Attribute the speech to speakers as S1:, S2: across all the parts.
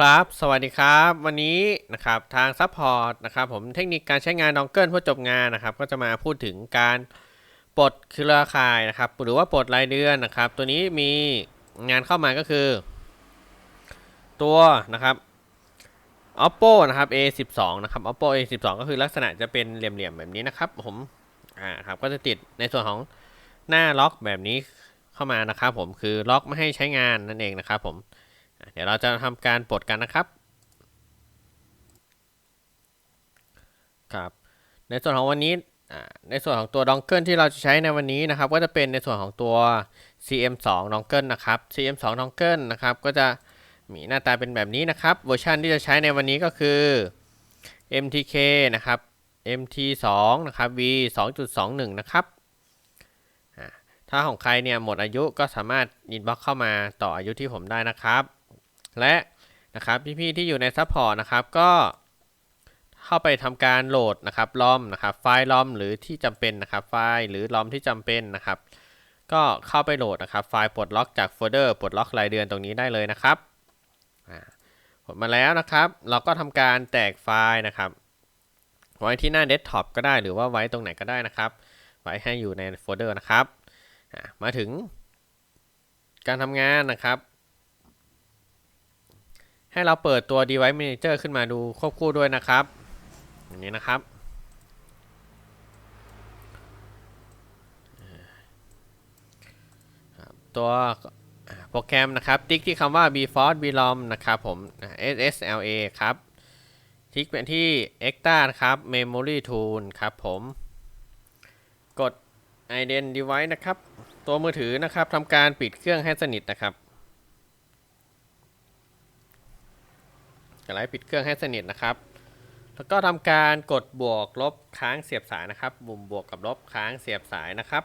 S1: ครับ สวัสดีครับ วันนี้นะครับทางซัพพอร์ตนะครับผมเทคนิคการใช้งานดองเกิลเพื่อจบงานนะครับ ก็จะมาพูดถึงการปลดเครือข่ายนะครับ หรือว่าปลดรายเดือนนะครับ ตัวนี้มีงานเข้ามาก็คือ ตัวนะครับ oppo นะครับ a12 นะครับ oppo a12 ก็คือลักษณะจะเป็นเหลี่ยมๆแบบนี้นะครับ ผมอ่าครับก็จะติดในส่วนของหน้าล็อกแบบนี้เข้ามานะครับ ผมคือล็อกไม่ให้ใช้งานนั่นเองนะครับ ผม เดี๋ยวเราจะทำการปลดกันนะครับครับในส่วนของวันนี้ในส่วนของตัวดองเกิลที่เราจะใช้ในวันนี้นะครับ ก็จะเป็นในส่วนของตัว CM2 ดองเกิลนะครับ CM2 ดองเกิลนะครับ ก็จะมีหน้าตาเป็นแบบนี้นะครับ เวอร์ชันที่จะใช้ในวันนี้ก็คือ MTK นะครับ MT2 นะครับ V 2.21 นะครับ ถ้าของใครเนี่ยหมดอายุก็สามารถอินบ็อกเข้ามาต่ออายุที่ผมได้นะครับ และนะครับพี่ๆที่อยู่ในซัพพอร์ตนะครับก็เข้าไปทำการโหลดนะครับลอมนะครับไฟล์ลอมหรือที่จำเป็นนะครับไฟล์หรือลอมที่จำเป็นนะครับ ก็เข้าไปโหลดนะครับไฟล์ปลดล็อกจากโฟลเดอร์ปลดล็อกรายเดือนตรงนี้ได้เลยนะครับผลมาแล้วนะครับ เราก็ทำการแตกไฟล์นะครับ ไว้ที่หน้าเดสก์ท็อปก็ได้หรือว่าไว้ตรงไหนก็ได้นะครับ ไว้ให้อยู่ในโฟลเดอร์นะครับมาถึงการทำงานนะครับ ให้เราเปิดตัว device manager ขึ้นมาดูควบคู่ด้วยนะครับ อย่างนี้นะครับ ตัวโปรแกรมนะครับ ติ๊กที่คำว่า bforce blom นะครับผม ssla ครับติ๊กไปที่ extra นะครับ memory tool ครับผม กด ident device นะครับ ตัวมือถือนะครับทำการปิดเครื่องให้สนิทนะครับ จะไล่ปิดเครื่องให้สนิทนะครับ แล้วก็ทำการกดบวกลบค้างเสียบสายนะครับบุมบวกกับลบค้างเสียบสายนะครับ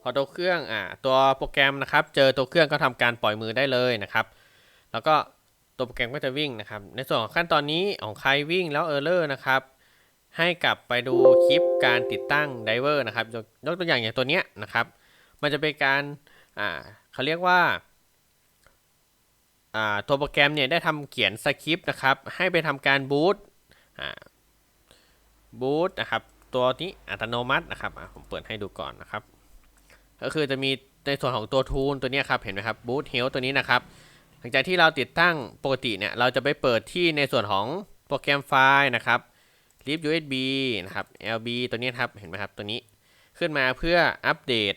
S1: พอตัวเครื่องอ่าตัวโปรแกรมนะครับ เจอตัวเครื่องก็ทำการปล่อยมือได้เลยนะครับ แล้วก็ตัวโปรแกรมก็จะวิ่งนะครับ ในส่วนของขั้นตอนนี้ของใครวิ่งแล้วเออร์เลอร์นะครับให้กลับไปดูคลิปการติดตั้งไดเวอร์นะครับยกยกตัวอย่างอย่างตัวเนี้ยนะครับ มันจะเป็นการอ่า เขาเรียกว่าตัวโปรแกรมเนี่ยได้ทำเขียนสคริปต์นะครับ ให้ไปทำการบูตบูตนะครับ ตัวนี้อัตโนมัตินะครับผมเปิดให้ดูก่อนนะครับ ก็คือจะมีในส่วนของตัวทูลตัวนี้ครับ เห็นไหมครับบูตเฮลตัวนี้นะครับ หลังจากที่เราติดตั้งปกติเนี่ย เราจะไปเปิดที่ในส่วนของโปรแกรมไฟล์นะครับ lib usb นะครับ lb ตัวนี้ครับ เห็นไหมครับ ตัวนี้ขึ้นมาเพื่ออัปเดต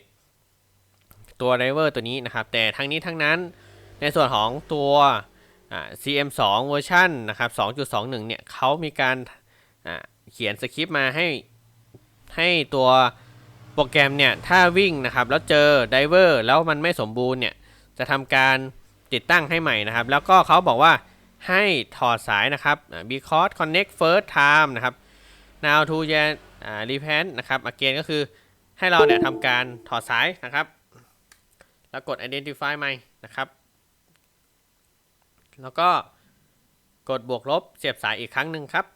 S1: ตัวไดเวอร์ตัวนี้นะครับ แต่ทั้งนี้ทั้งนั้นในส่วนของตัว CM2 เวอร์ชันนะครับ 2.21 เนี่ยเขามีการเขียนสคริปต์มาให้ให้ตัวโปรแกรมเนี่ย ถ้าวิ่งนะครับ แล้วเจอไดเวอร์แล้วมันไม่สมบูรณ์เนี่ย จะทำการติดตั้งให้ใหม่นะครับ แล้วก็เขาบอกว่าให้ถอดสายนะครับ because connect first time นะครับ now to y repent นะครับ again ก็คือให้เราเนี่ยทำการถอดสายนะครับ แล้วกด identify ใหม่นะครับ แล้วก็กดบวกลบเสียบสายอีกครั้งหนึ่งครับ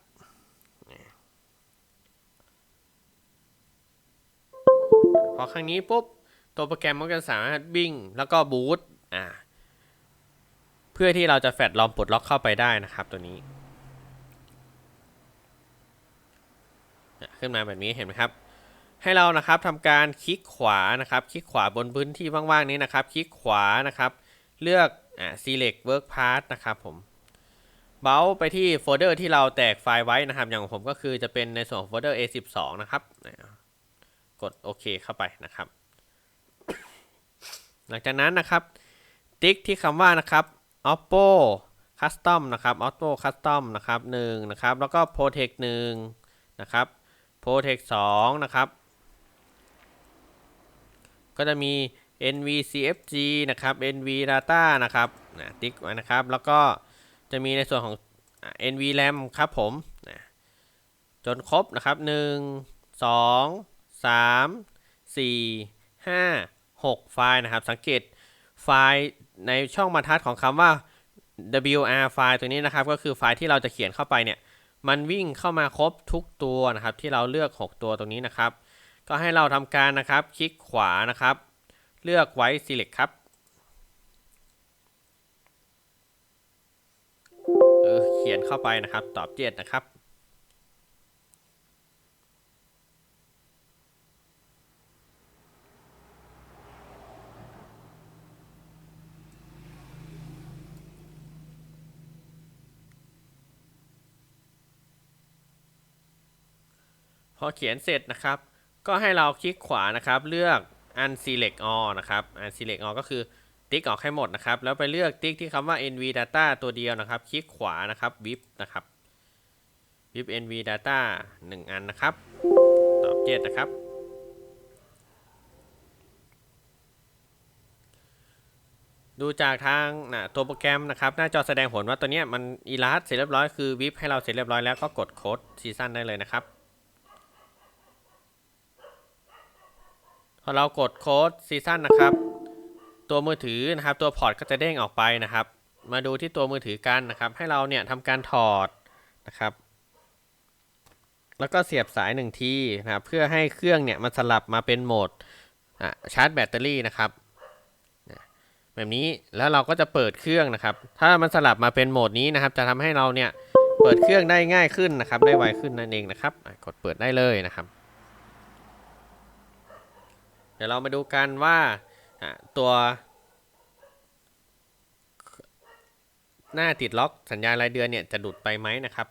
S1: พอครั้งนี้ปุ๊บ ตัวโปรแกรมมันก็จะสามารถวิ่งแล้วก็บูตอ่าเพื่อที่เราจะแฟดลอมปลดล็อกเข้าไปได้นะครับตัวนี้ ขึ้นมาแบบนี้เห็นไหมครับ ให้เรานะครับทำการคลิกขวานะครับคลิกขวาบนพื้นที่ว่างๆนี้นะครับคลิกขวานะครับ เลือกอ่า select work path นะครับผมเบาไปที่โฟลเดอร์ที่เราแตกไฟล์ไว้นะครับ อย่างของผมก็คือจะเป็นในส่วนโฟลเดอร์ A12 นะครับกดโอเคเข้าไปนะครับ หลังจากนั้นนะครับ ติ๊กที่คำว่านะครับ oppo custom นะครับ oppo custom นะครับ1นะครับ แล้วก็ protect 1นะครับ protect 2นะครับ ก็จะมี nvcfg นะครับ nv data นะครับนะติ๊กไว้นะครับ แล้วก็จะมีในส่วนของ nvram ครับผมนะจนครบนะครับ 1 2 3 4 5 6 ไฟล์นะครับ สังเกตไฟล์ในช่องบรรทัดของคำว่า wr ไฟล์ตัวนี้นะครับ ก็คือไฟล์ที่เราจะเขียนเข้าไปเนี่ย มันวิ่งเข้ามาครบทุกตัวนะครับ ที่เราเลือก 6 ตัวตรงนี้นะครับ ก็ให้เราทำการนะครับ คลิกขวานะครับ เลือกไว้ select ครับเออเขียนเข้าไปนะครับ ตอบเจ็ดนะครับ พอเขียนเสร็จนะครับ ก็ให้เราคลิกขวานะครับ เลือก unselect all นะครับ unselect all ก็คือติ๊กออกให้หมดนะครับ แล้วไปเลือกติ๊กที่คำว่า nv data ตัวเดียวนะครับ คลิกขวานะครับ vip นะครับ vip nv data 1 อันนะครับ ตอบเจ็ดนะครับ ดูจากทางนะตัวโปรแกรมนะครับ หน้าจอแสดงผลว่าตัวเนี้ยมันอีลัสเสร็จเรียบร้อยคือวิปให้เราเสร็จเรียบร้อยแล้วก็กดโค้ดซีซั่นได้เลยนะครับ พอเรากดโค้ดซีซั่นนะครับ ตัวมือถือนะครับ ตัวพอร์ตก็จะเด้งออกไปนะครับ มาดูที่ตัวมือถือกันนะครับ ให้เราเนี่ยทำการถอดนะครับ แล้วก็เสียบสายหนึ่งทีนะครับเพื่อให้เครื่องเนี่ยมันสลับมาเป็นโหมดชาร์จแบตเตอรี่นะครับแบบนี้แล้วเราก็จะเปิดเครื่องนะครับ ถ้ามันสลับมาเป็นโหมดนี้นะครับ จะทำให้เราเนี่ยเปิดเครื่องได้ง่ายขึ้นนะครับ ได้ไวขึ้นนั่นเองนะครับ กดเปิดได้เลยนะครับ ดี๋ยวเรามาดูกันว่าตัว หน้าติดล็อกสัญญาณรายเดือนเนี่ยจะหลุดไปไหมนะครับ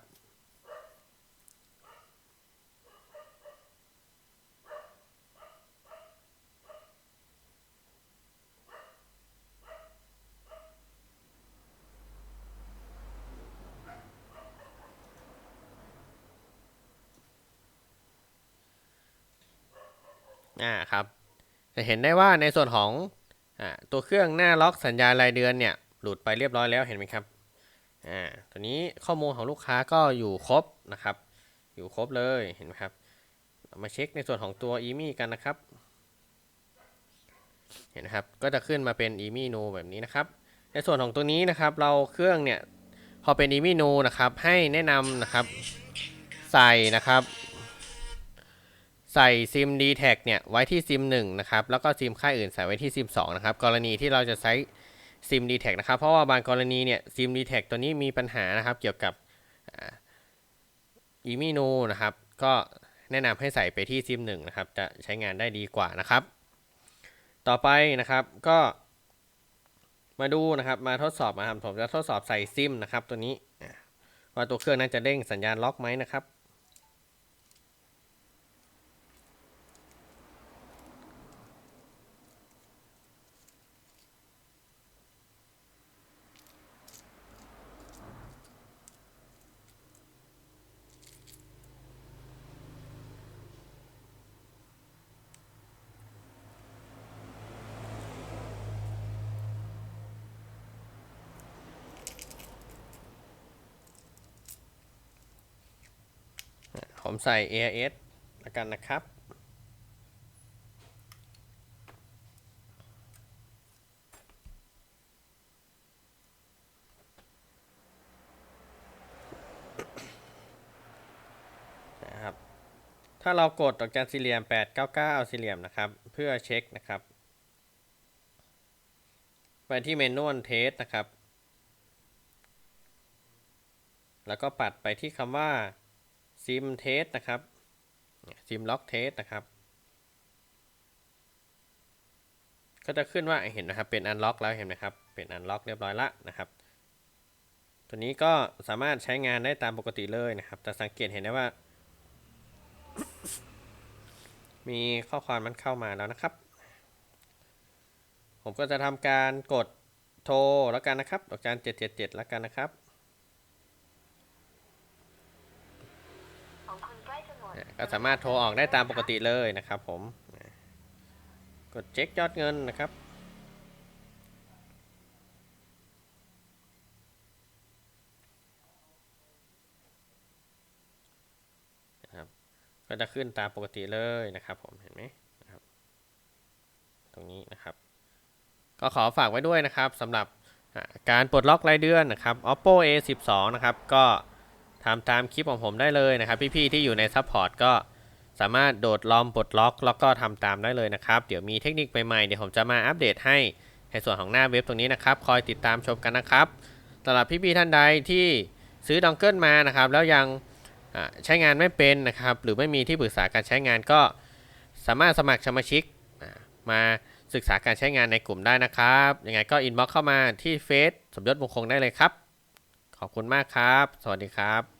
S1: อ่าครับ จะเห็นได้ว่าในส่วนของอตัวเครื่องหน้าล็อกสัญญาณรายเดือนเนี่ยหลุดไปเรียบร้อยแล้วเห็นไหมครับอ่าตัวนี้ข้อมูลของลูกค้าก็อยู่ครบนะครับ อยู่ครบเลยเห็นไหมครับามาเช็คในส่วนของตัว e m i กันนะครับ เห็นนะครับก็จะขึ้นมาเป็น e m i no แบบนี้นะครับ ในส่วนของตัวนี้นะครับ เราเครื่องเนี่ยพอเป็น e m i no นะครับให้แนะนำนะครับ ใส่นะครับ ใส่ซิม d t แทเนี่ยไว้ที่ซิม1นะครับแล้วก็ซิมค่ายอื่นใส่ไว้ที่ซิม2นะครับกรณีที่เราจะใช้ซิม d t แทนะครับเพราะว่าบางกรณีเนี่ยซิม d t แทตัวนี้มีปัญหานะครับเกี่ยวกับอีมีนูนะครับก็แนะนำให้ใส่ไปที่ซิม1นะครับจะใช้งานได้ดีกว่านะครับ ต่อไปนะครับก็มาดูนะครับมาทดสอบมาครับผมจะทดสอบใส่ซิมนะครับตัวนี้ว่าตัวเครื่องนั้นจะเด้งสัญญาณล็อกไหมนะครับ ผมใส่ AIS ล้วกันนะครับ นะครับ ถ้าเรากดดอกจันสี่เหลี่ยม 899สี่เหลี่ยมนะครับ เพื่อเช็คนะครับ ไปที่เมนูเทสนะครับ แล้วก็ปัดไปที่คำว่า ซิมเทสนะครับซิมล็อกเทสนะครับก็จะขึ้นว่าเห็นนะครับเป็นอันล็อกแล้วเห็นไหมครับเป็นอันล็อกเรียบร้อยละนะครับ ตัวนี้ก็สามารถใช้งานได้ตามปกติเลยนะครับ แต่สังเกตเห็นได้ว่า มีข้อความมันเข้ามาแล้วนะครับ ผมก็จะทำการกดโทรแล้วกันนะครับดอกจัน777แล้วกันนะครับ
S2: ของคุณใก็
S1: สามารถโทรออกได้ตามปกติเลยนะครับผมกดเช็คยอดเงินนะครับนะครับ ก็จะขึ้นตามปกติเลยนะครับ ผมเห็นไหมนะครับ ตรงนี้นะครับ ก็ขอฝากไว้ด้วยนะครับสำหรับการปลดล็อกรายเดือนนะครับ oppo a 1 2 นะครับก็ ทำตามคลิปของผมได้เลยนะครับ พี่ๆที่อยู่ในซัพพอร์ตก็สามารถโดดลอมปลดล็อก แล้วก็ทำตามได้เลยนะครับ เดี๋ยวมีเทคนิคใหม่ๆเดี๋ยวผมจะมาอัปเดตให้ในส่วนของหน้าเว็บตรงนี้นะครับ คอยติดตามชมกันนะครับสำหรับพี่ๆท่านใดที่ซื้อดองเกิลมานะครับ แล้วยังใช้งานไม่เป็นนะครับ หรือไม่มีที่ปรึกษาการใช้งานก็ สามารถสมัครสมาชิกมาศึกษาการใช้งานในกลุ่มได้นะครับยังไงก็อินบ็อกเข้ามาที่เฟซสมยศมงคงได้เลยครับ ขอบคุณมากครับ สวัสดีครับ